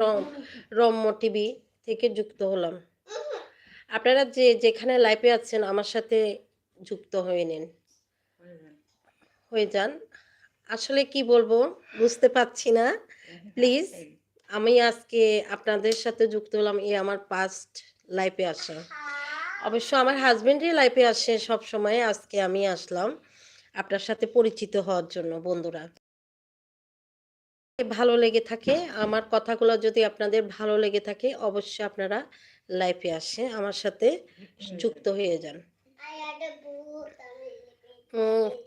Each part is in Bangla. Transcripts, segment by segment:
রম, রম্য টিভি থেকে যুক্ত হলাম। আপনারা যে যেখানে লাইভে আছেন, আমার সাথে যুক্ত হয়ে নিন। হয়ে যান। আসলে কি বলব, বুঝতে পারছি না। প্লিজ আমি আজকে আপনাদের সাথে যুক্ত হলাম এই আমার পাস্ট লাইফে আসা। অবশ্য আমার হাজবেন্ডই লাইফে আসে সব সময় আজকে আমি আসলাম। আপনার সাথে পরিচিত হওয়ার জন্য, বন্ধুরা। ভালো লেগে থাকে। আমার কথাগুলো যদি আপনাদের ভালো লেগে থাকে, অবশ্যই আপনারা লাইফে আসে, আমার সাথে যুক্ত হয়ে যান।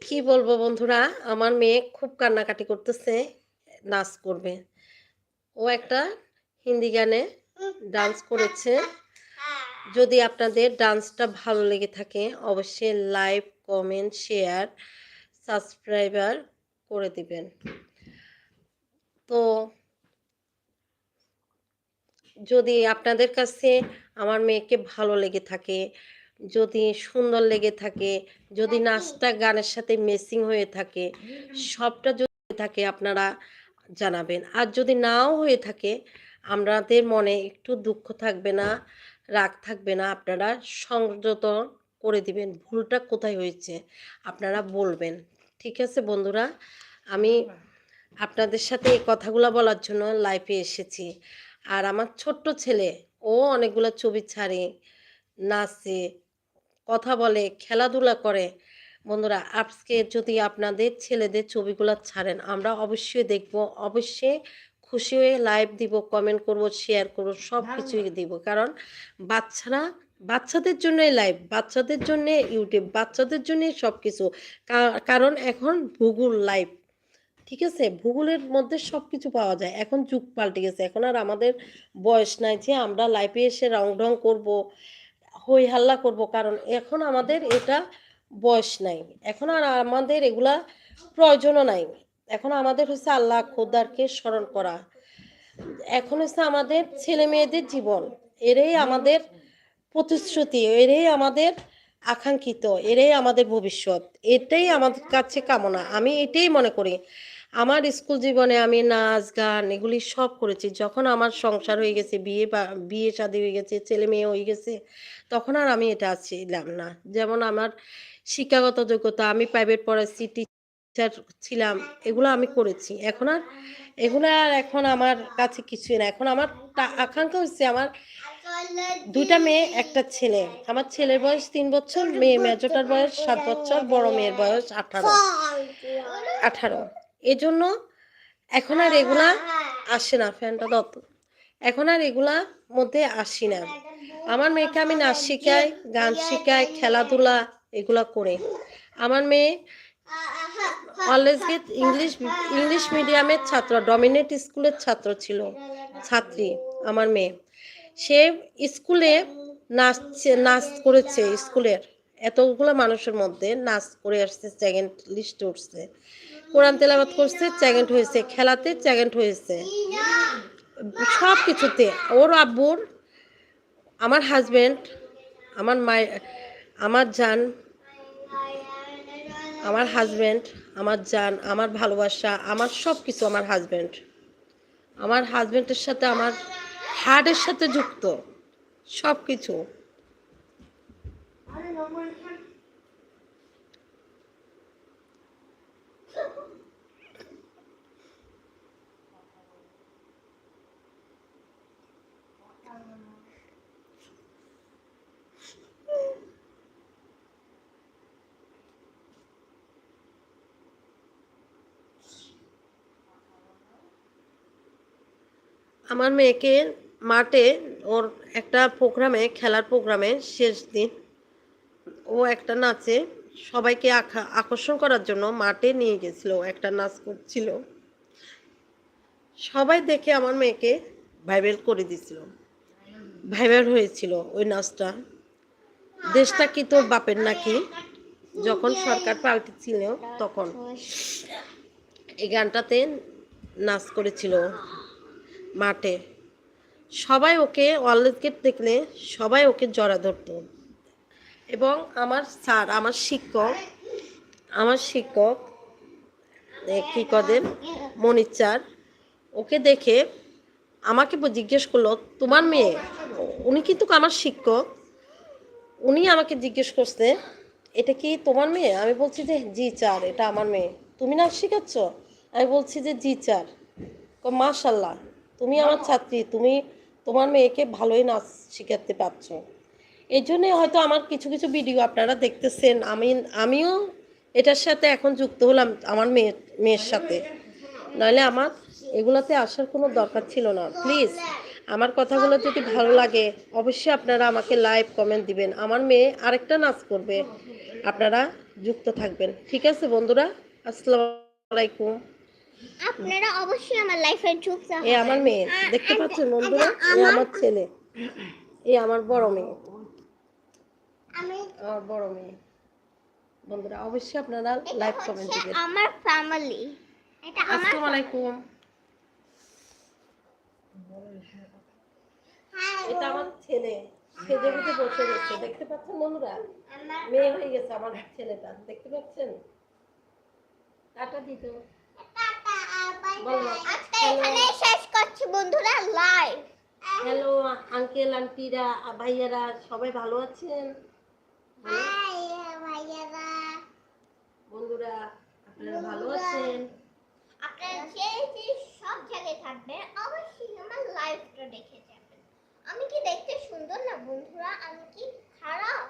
কি বলব বন্ধুরা, আমার মেয়ে খুব কান্নাকাটি করতেছে, নাচ করবে। ও একটা হিন্দি গানে ডান্স করেছে। যদি আপনাদের ডান্সটা ভালো লেগে থাকে, অবশ্যই লাইক কমেন্ট শেয়ার সাবস্ক্রাইবার করে দিবেন। তো যদি আপনাদের কাছে আমার মেয়েকে ভালো লেগে থাকে যদি সুন্দর লেগে থাকে যদি নাচটা গানের সাথে মেসিং হয়ে থাকে সবটা যদি থাকে আপনারা জানাবেন। আর যদি নাও হয়ে থাকে আমাদের মনে একটু দুঃখ থাকবে না রাগ থাকবে না আপনারা সংযত করে দিবেন। ভুলটা কোথায় হয়েছে আপনারা বলবেন। ঠিক আছে বন্ধুরা আমি আপনাদের সাথে এই কথাগুলো বলার জন্য লাইভে এসেছি। আর আমার ছোট্ট ছেলে ও অনেকগুলো ছবি ছাড়ে নাচে কথা বলে খেলাধুলা করে। বন্ধুরা আজকে যদি আপনাদের ছেলেদের ছবিগুলো ছাড়েন আমরা অবশ্যই দেখব অবশ্যই খুশি হয়ে লাইভ দিব কমেন্ট করব শেয়ার করব সব কিছুই দিব। কারণ বাচ্চারা বাচ্চাদের জন্যই লাইভ বাচ্চাদের জন্যে ইউটিউব বাচ্চাদের জন্যই সব কিছু কারণ এখন ভূগোল লাইভ ঠিক আছে? ভূগোলের মধ্যে সব কিছু পাওয়া যায়। এখন যুগ পাল্টে গেছে। এখন আর আমাদের বয়স নাই যে আমরা লাইফে এসে রং ঢং করব, হই হাল্লা করব। কারণ এখন আমাদের এটা বয়স নাই। এখন আর আমাদের এগুলা প্রয়োজনও নাই। এখন আমাদের হচ্ছে আল্লাহ খোদারকে স্মরণ করা। এখন হচ্ছে আমাদের ছেলে মেয়েদের জীবন। এরাই আমাদের প্রতিশ্রুতি। এরাই আমাদের আকাঙ্ক্ষিত এরাই আমাদের ভবিষ্যৎ, এটাই আমাদের কাছে কামনা। আমি এটাই মনে করি, আমার স্কুল জীবনে আমি নাচ, গান এগুলি সব করেছি। যখন আমার সংসার হয়ে গেছে, বিয়ে বা, বিয়ে শাদী হয়ে গেছে, ছেলে মেয়ে হয়ে গেছে, তখন আর আমি এটা ছিলাম না। যেমন আমার শিক্ষাগত যোগ্যতা, আমি প্রাইভেট পড়াচ্ছি টিচার ছিলাম, এগুলো আমি করেছি। এখন আর, এগুলো আর এখন আমার কাছে কিছুই না। এখন আমার আকাঙ্ক্ষা হচ্ছে আমার দুইটা মেয়ে, একটা ছেলে। আমার ছেলের বয়স তিন বছর, মেয়ে মেজোটার বয়স সাত বছর, বড় মেয়ের বয়স আঠারো। আঠারো। এজন্য এখন আর এগুলা আসে না, ফ্যানটা দত এখন আর এগুলা মধ্যে আসি না। আমার মেয়েকে আমি নাচ শিখাই, গান শিখাই, খেলাধুলা এগুলা করে। আমার মেয়ে অলওয়েজ গেট ইংলিশ ইংলিশ মিডিয়ামের ছাত্র, ডমিনেট স্কুলের ছাত্র ছিল, ছাত্রী আমার মেয়ে। সে স্কুলে নাচ নাচ করেছে স্কুলের, এতগুলো মানুষের মধ্যে নাচ করে আসছে সেকেন্ড লিস্টে উঠছে। কোরআন তেলাবাত করছে চ্যাগেন্ট হয়েছে, খেলাতে চ্যাগেন্ট হয়েছে। সব কিছুতে ওর আব্বুর, আমার হাজব্যান্ড আমার মায়ের, আমার জান আমার হাজব্যান্ড আমার জান, আমার ভালোবাসা, আমার সব কিছু আমার হাজব্যান্ড আমার হাজব্যান্ডের সাথে আমার হার্টের সাথে যুক্ত। সব কিছু আমার মেয়েকে মাঠে ওর একটা প্রোগ্রামে, খেলার প্রোগ্রামে শেষ দিন ও একটা নাচে সবাইকে আকর্ষণ করার জন্য মাঠে নিয়ে গেছিল, একটা নাচ করছিল। সবাই দেখে আমার মেয়েকে ভাইরাল করে দিছিল। ভাইরাল হয়েছিল ওই নাচটা। দেশটা কি তোর বাপের নাকি? যখন সরকার পাল্টেছিল তখন। এই গানটাতে নাচ করেছিল। মাঠে। সবাই ওকে অলরেজ দেখলে সবাই ওকে জড়া ধরত। এবং আমার স্যার, আমার শিক্ষক আমার শিক্ষক কী কদের? মনিচার ওকে দেখে আমাকে জিজ্ঞেস করল, তোমার মেয়ে? উনি কিন্তু আমার শিক্ষক। উনি আমাকে জিজ্ঞেস করছে, এটা কি তোমার মেয়ে? আমি বলছি যে, জি চার এটা আমার মেয়ে। তুমি নাচ শেখাচ্ছ? আমি বলছি যে, জি চার মাশাল্লাহ তুমি আমার ছাত্রী তুমি তোমার মেয়েকে ভালোই নাচ শেখাতে পারছ। এই জন্যে হয়তো আমার কিছু কিছু ভিডিও আপনারা দেখতেছেন। আমি আমিও এটার সাথে এখন যুক্ত হলাম আমার মেয়ের মেয়ের সাথে। নইলে আমার এগুলাতে আসার কোনো দরকার ছিল না। প্লিজ আমার কথাগুলো যদি ভালো লাগে অবশ্যই আপনারা আমাকে লাইভ কমেন্ট দিবেন। আমার মেয়ে আরেকটা নাচ করবে। আপনারা যুক্ত থাকবেন। ঠিক আছে বন্ধুরা? আসসালামু আলাইকুম। আপনারা অবশ্যই আমার লাইফে যুক্ত এ আমার মেয়ে দেখতে পাচ্ছেন বন্ধুরা? এ আমার ছেলে। এ আমার বড় মেয়ে। আমি আমার বড় মেয়ে। বন্ধুরা অবশ্যই আপনারা লাইভ কমেন্ট দিবেন। আমার ফ্যামিলি এটা আমার আসসালামু আলাইকুম। এটা আমার ছেলে। সেজে গুজে বসে রয়েছে। দেখতে পাচ্ছেন বন্ধুরা? আমার মেয়ে হয়ে গেছে আমার ছেলেটা। দেখতে পাচ্ছেন? টাটা দিত টাটা, bye bye। বলো। আজকে এখানে শেষ করছি বন্ধুরা লাইভ হ্যালো আঙ্কেল আন্টিরা ভাইয়ারা সবাই ভালো আছেন? ভাইয়ারা। বন্ধুরা আপনারা ভালো আছেন? আপনারা যে যে সব জায়গায় থাকবেন অবশ্যই আমার লাইভটা দেখে যাবেন। আমি কি দেখতে সুন্দর না বন্ধুরা? আমি কি খারাপ?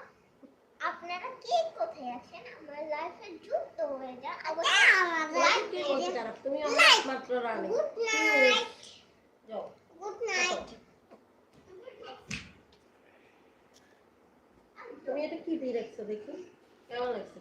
আপনারা কে? কোথায় আছেন? আমার লাইফে যুক্ত হয়ে যান। অবশ্যই আমার কে বলছে খারাপ? তুমি আমার মাত্র রানী। গুড নাইট যাও। গুড নাইট তুমি এটা কি দিয়ে রাখছো দেখি? কেমন লাগছে